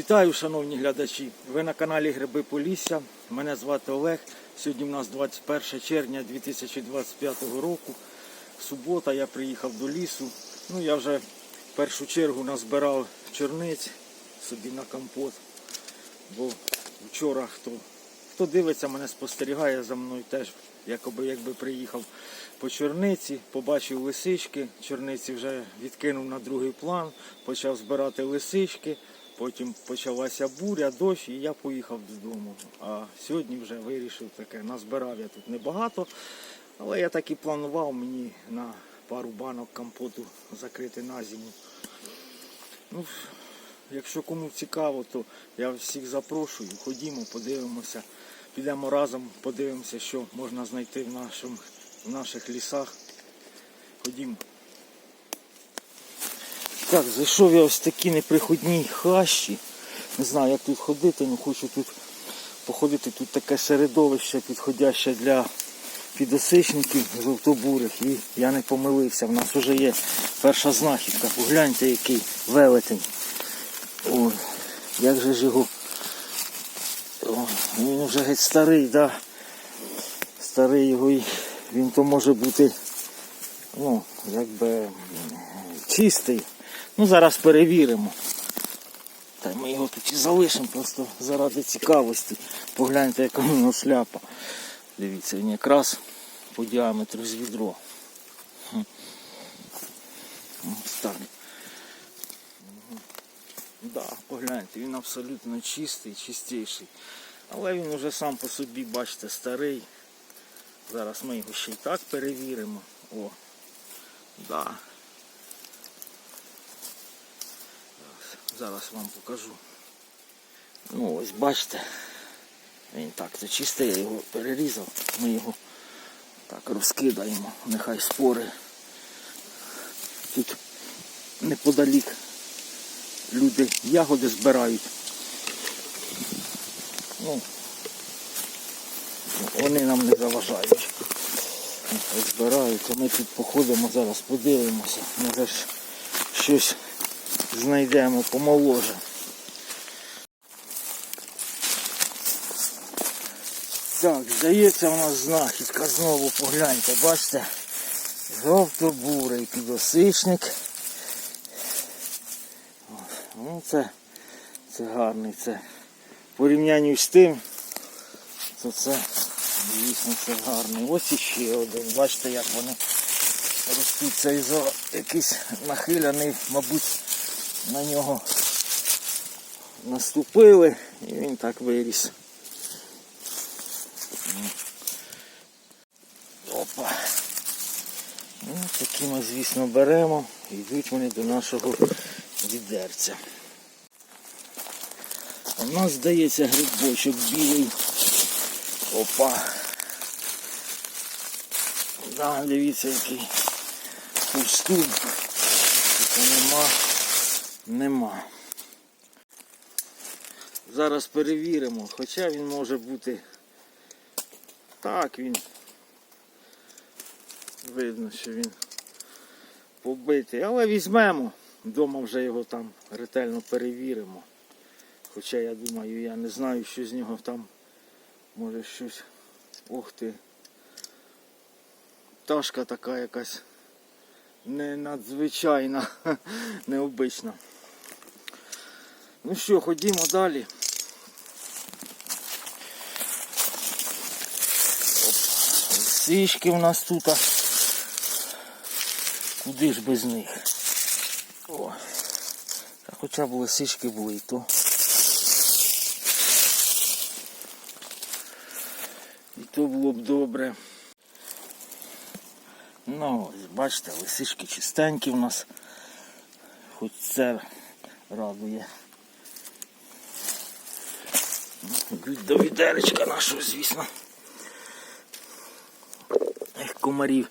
Вітаю, шановні глядачі! Ви на каналі Гриби Полісся. Мене звати Олег. Сьогодні у нас 21 червня 2025 року. Субота, я приїхав до лісу. Ну, я вже в першу чергу назбирав чорниць собі на компот. Бо вчора хто, хто дивиться, мене спостерігає за мною теж, якоби якби приїхав по чорниці, побачив лисички, чорниці вже відкинув на другий план, почав збирати лисички. Потім почалася буря, дощ, і я поїхав додому. А сьогодні вже вирішив таке. Назбирав я тут небагато, але я так і планував мені на пару банок компоту закрити на зиму. Ну, якщо кому цікаво, то я всіх запрошую. Ходімо, подивимося. Підемо разом, подивимося, що можна знайти в, нашому, в наших лісах. Ходімо. Так, зайшов я ось такі неприходні хащі. Не знаю, як тут ходити, але хочу тут походити. Тут таке середовище підходяще для підосичників жовтобурих. І я не помилився. В нас вже є перша знахідка. Погляньте, який велетень. Ой, як же ж його. О, він вже геть старий, да. Старий його і він то може бути, ну, якби чистий. Ну, зараз перевіримо. Та ми його тут і залишимо просто заради цікавості. Погляньте, яка в нього шляпа. Дивіться, він якраз по діаметру з відро. Так. Да, погляньте, він абсолютно чистий, чистіший. Але він уже сам по собі, бачите, старий. Зараз ми його ще й так перевіримо. О, да. Зараз вам покажу. Ну ось бачите. Він так то чистий, я його перерізав. Ми його так розкидаємо. Нехай спори. Тут неподалік люди ягоди збирають. Ну, вони нам не заважають. Нехай збирають, а ми тут походимо зараз, подивимося. Може щось знайдемо помоложе. Так, здається, у нас знахідка знову погляньте, бачите? Жовто-бурий підосичник. Ну це, це гарний, це в порівнянні з тим, то це дійсно це гарний. Ось іще один. Бачите, як вони ростуть. Це ізо якийсь нахиляний, мабуть, на нього наступили і він так виріс. Опа. Ну, такі ми, звісно, беремо і йдуть вони до нашого відерця. У нас здається грибочок білий. Опа. Да, дивіться який пустун. Тут нема. Нема. Зараз перевіримо, хоча він може бути так він. Видно, що він побитий. Але візьмемо. Вдома вже його там ретельно перевіримо. Хоча я думаю, я не знаю, що з нього там може щось. Ох ти. Пташка така якась не надзвичайна, необична. Ну що, ходімо далі. Сішки у нас тут. Куди ж без них? О. Та хоча б лисички були і то. І то було б добре. Ну, ось, бачите, лисички чистенькі у нас. Хоч це радує. Йдуть До відеречка нашого, звісно. Ех, комарів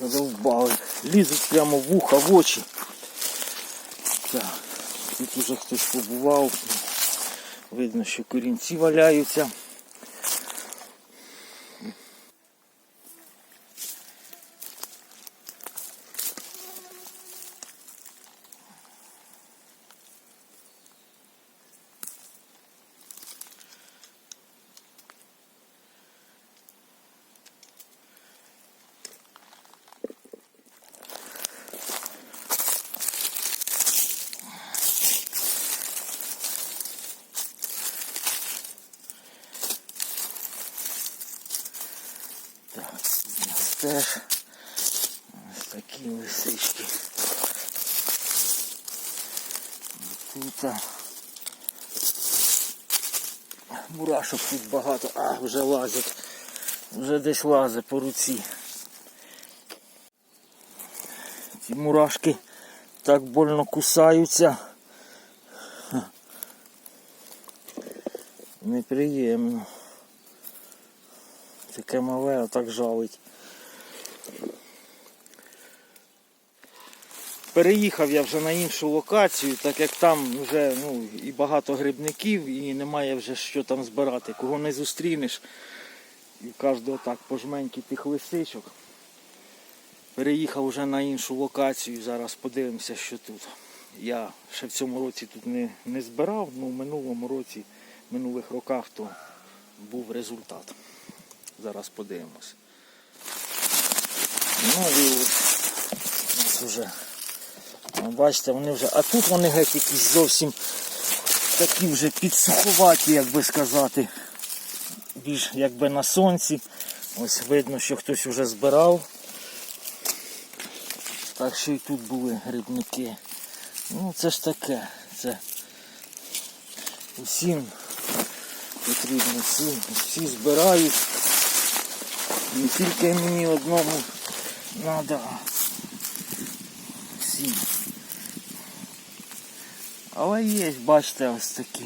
задовбали. Лізуть прямо в вуха, в очі. Так, тут уже хтось побував. Видно, що корінці валяються. Теж ось такі лисички. Тут мурашок тут багато. А, вже лазять. Вже десь лазить по руці. Ці мурашки так больно кусаються. Неприємно. Таке мале, а так жалить. Переїхав я вже на іншу локацію, так як там вже ну, і багато грибників, і немає вже що там збирати. Кого не зустрінеш, і в кожного так по жменьки тих лисичок. Переїхав вже на іншу локацію, зараз подивимося, що тут. Я ще в цьому році тут не, не збирав, ну в минулому році, в минулих роках то був результат. Зараз подивимось. Ну і ось у нас вже, бачите, вони вже, а тут вони геть якісь зовсім такі вже підсуховаті, як би сказати. Більш якби на сонці. Ось видно, що хтось вже збирав. Так що і тут були грибники. Ну це ж таке. Це усім потрібно, всі, всі збирають. Не тільки мені одному треба. Всім. Але є, бачите, ось такі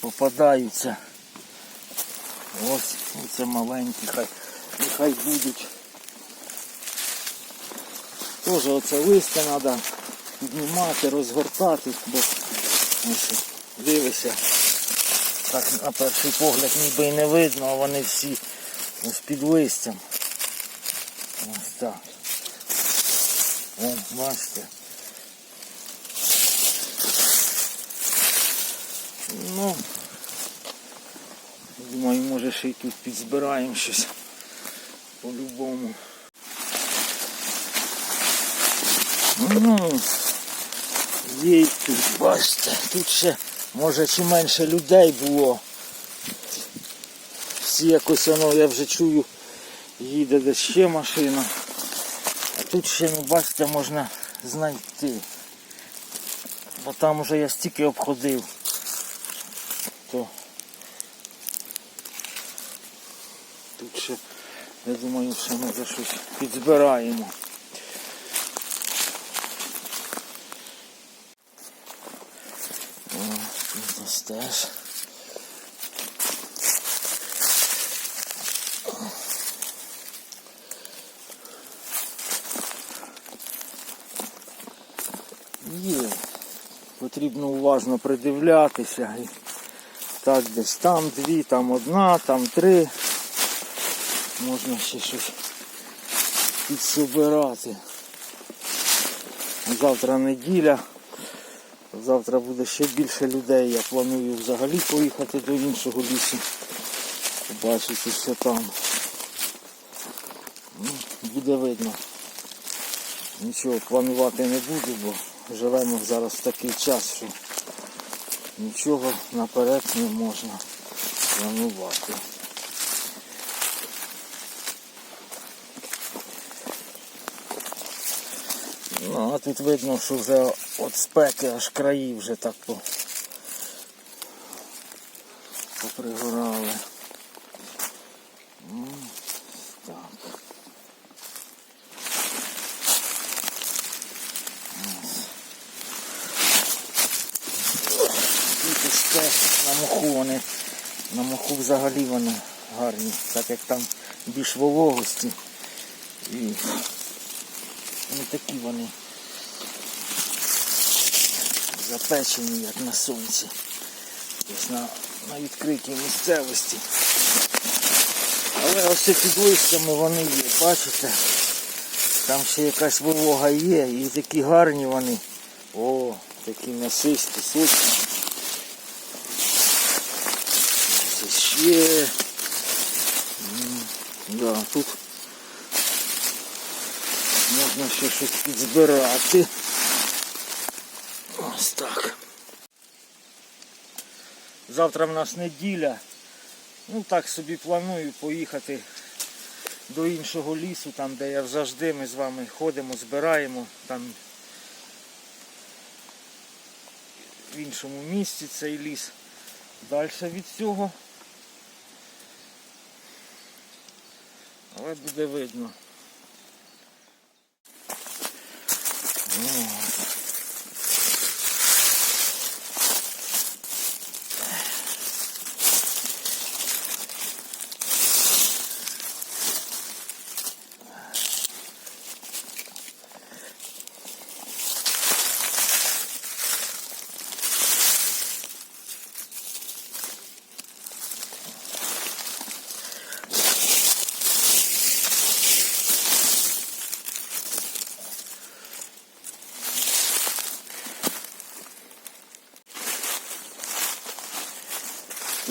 попадаються. Ось, це маленькі, хай, нехай будуть. Теж оце листя треба піднімати, розгортати, бо ось, дивися. Так на перший погляд ніби і не видно, а вони всі ось під листям. Ось так. О, бачите. Ну, думаю, може ще й тут підзбираємо щось по-любому. Ну, є тут, бачите, тут ще може чи менше людей було. Всі якось воно, я вже чую, їде десь ще машина. А тут ще, ну бачите, можна знайти. Бо там уже я стільки обходив. То тут ще, я думаю, що ми за щось підзбираємо. О, тут ось теж. Є. Потрібно уважно придивлятися. Так десь там дві, там одна, там три. Можна ще щось підсобирати. Завтра неділя. Завтра буде ще більше людей. Я планую взагалі поїхати до іншого лісу. Побачити, що там. Ну, буде видно. Нічого планувати не буду, бо живемо зараз в такий час, що нічого наперед не можна планувати. А тут видно, що вже от спеки аж краї вже так по... попригорали. Так. Тут на моху вони, на моху взагалі вони гарні, так як там більш вологості. І не такі вони запечені, як на сонці. Ось на, на відкритій місцевості. Але ось під листями вони є, бачите? Там ще якась волога є і такі гарні вони. О, такі м'ясисті, сочні. Ось ще. Да, тут можна ще щось підзбирати. Ось так. Завтра в нас неділя. Ну так собі планую поїхати до іншого лісу, там де я завжди ми з вами ходимо, збираємо, там в іншому місці цей ліс. Далі від цього. Але буде видно. О.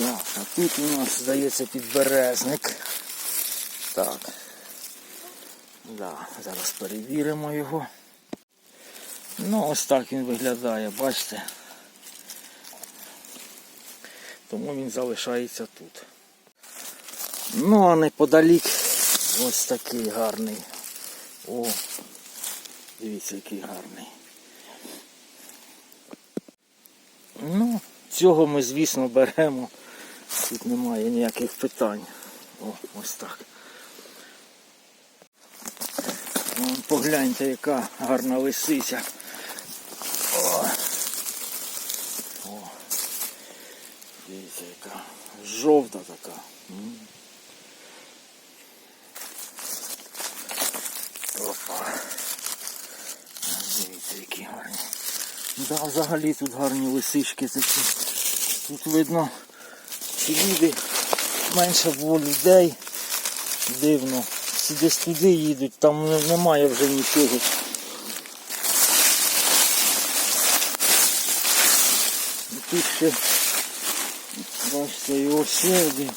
Так, а тут у нас здається підберезник. Так. Да, зараз перевіримо його. Ну, ось так він виглядає, бачите. Тому він залишається тут. Ну, а неподалік ось такий гарний. О, дивіться, який гарний. Ну, цього ми, звісно, беремо. Тут немає ніяких питань. О, ось так. Погляньте, яка гарна лисиця. О. О. Дивіться, яка жовта така. Опа. Дивіться, які гарні. Да, взагалі тут гарні лисички такі. Тут видно, ці люди менше було людей. Дивно. Всі десь туди їдуть, там немає вже нічого. І тут ще, бачите, його ще один.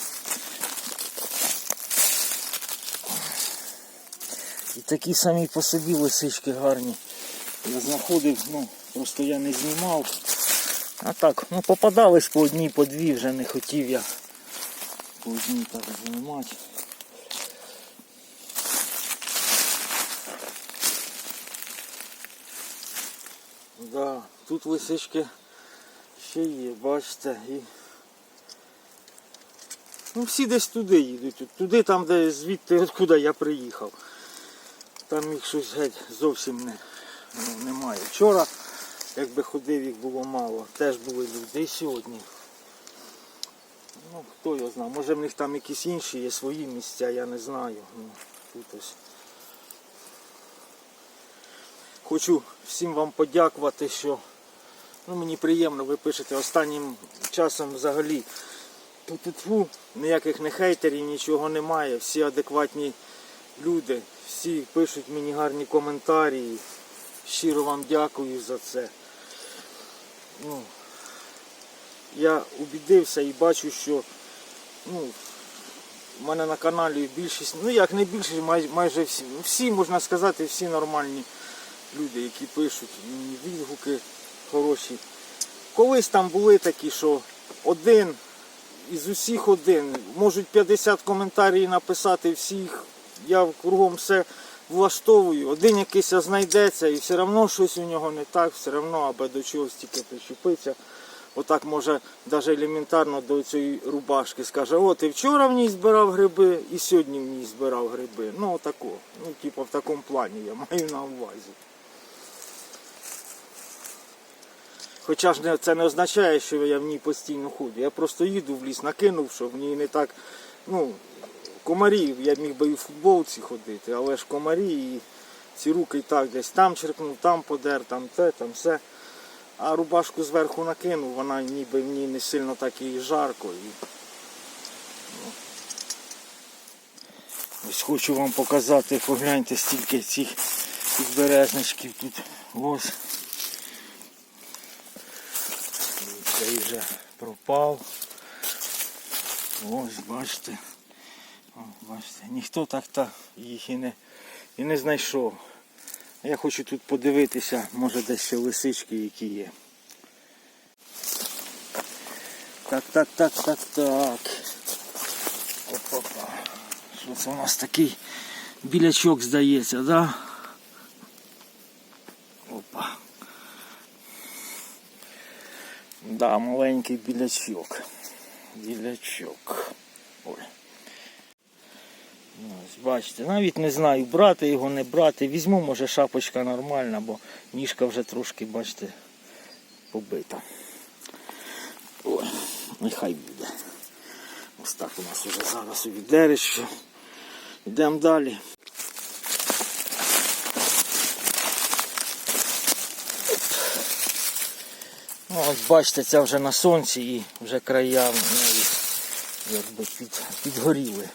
І такі самі по собі лисички гарні. Я знаходив, ну, просто я не знімав. А так, ну попадались по одній, по дві, вже не хотів я по одній так знімати. Да, тут лисички ще є, бачите, і ну всі десь туди їдуть, туди там, де звідти, откуда я приїхав. Там їх щось геть зовсім не, ну, немає. Вчора, якби ходив, їх було мало, теж були люди. Сьогодні. Ну, хто його знає, може в них там якісь інші є свої місця, я не знаю. Ну, тут ось. Хочу всім вам подякувати, що ну, мені приємно, ви пишете останнім часом взагалі. Ту-ту-ту, ніяких не хейтерів, нічого немає. Всі адекватні люди, всі пишуть мені гарні коментарі. Щиро вам дякую за це. Ну, я убідився і бачу, що ну, в мене на каналі більшість, ну як не більшість, май, майже всі, ну, всі, можна сказати, всі нормальні люди, які пишуть відгуки хороші. Колись там були такі, що один із усіх один, можуть 50 коментарів написати всіх, я кругом все влаштовую, один якийсь знайдеться і все одно щось у нього не так, все одно аби до чогось тільки причепиться. Отак може навіть елементарно до цієї рубашки скаже, о, ти вчора в ній збирав гриби і сьогодні в ній збирав гриби. Ну отако. Ну, типу в такому плані я маю на увазі. Хоча ж це не означає, що я в ній постійно ходжу. Я просто їду в ліс, накинув, що в ній не так. Ну, комарі, я міг би і в футболці ходити, але ж комарі і ці руки і так десь там черкнув, там подер, там те, там все. А рубашку зверху накинув, вона ніби в ній не сильно так і жарко. І... ну. Ось хочу вам показати, погляньте стільки цих підберезничків тут. Ось. Цей вже пропав. Ось, бачите. О, бачите, ніхто так та їх і не, і не знайшов. Я хочу тут подивитися, може десь ще лисички які є. Так, так, так, так, так. Опа-па. Що це у нас такий білячок здається, да? Опа. Да, маленький білячок. Білячок. Ой. Ну, Ось, бачите, навіть не знаю, брати його, не брати. Візьму, може, шапочка нормальна, бо ніжка вже трошки, бачите, побита. Ой, нехай буде. Ось так у нас вже зараз у відерище. Йдемо далі. Ну, от бачите, ця вже на сонці і вже края якби під, підгоріли.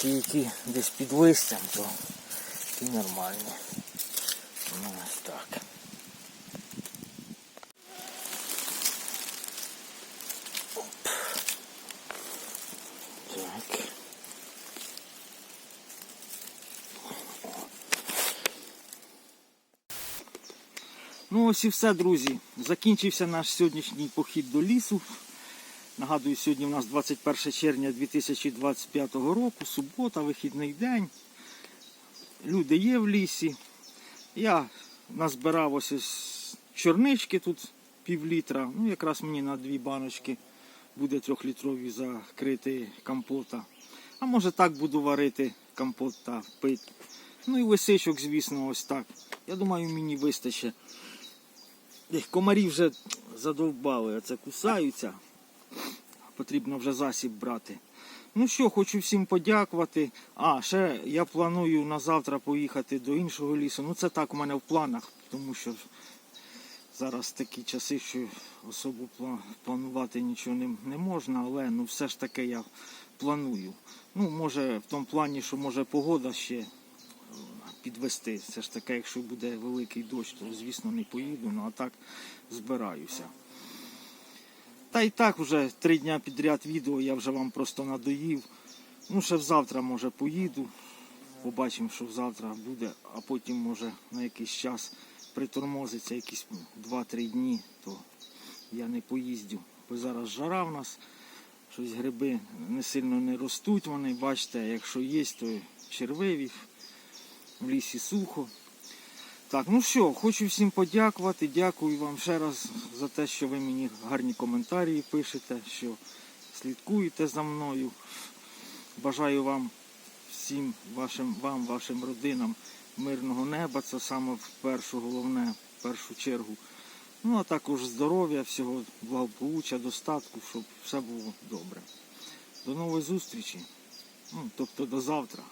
Ті, які десь під листям, то ті нормальні. Ну, ось так. Оп. Так. Ну ось і все, друзі. Закінчився наш сьогоднішній похід до лісу. Нагадую, сьогодні у нас 21 червня 2025 року, субота, вихідний день. Люди є в лісі. Я назбирав ось чорнички тут пів літра. Ну, якраз мені на дві баночки буде трьохлітрові закрити компота. А може так буду варити компот та пити. Ну і лисичок, звісно, ось так. Я думаю, мені вистачить. Комарі вже задовбали, оце кусаються. Потрібно вже засіб брати. Ну що, хочу всім подякувати. А, ще я планую на завтра поїхати до іншого лісу. Ну це так у мене в планах, тому що зараз такі часи, що особо планувати нічого не, не можна, але ну все ж таки я планую. Ну, може, в тому плані, що може погода ще е, підвести. Все ж таки, якщо буде великий дощ, то звісно не поїду, ну а так збираюся. Та і так вже три дня підряд відео я вже вам просто надоїв. Ну, ще завтра може поїду. Побачимо, що завтра буде, а потім може на якийсь час притормозиться якісь 2-3 дні, то я не поїздю. Бо зараз жара в нас, щось гриби не сильно не ростуть вони. Бачите, якщо є, то червиві, в лісі сухо. Так, ну що, хочу всім подякувати. Дякую вам ще раз за те, що ви мені гарні коментарі пишете, що слідкуєте за мною. Бажаю вам всім вашим, вам, вашим родинам мирного неба. Це саме в першу головне, в першу чергу. Ну а також здоров'я, всього благополуччя, достатку, щоб все було добре. До нової зустрічі. Ну, тобто до завтра.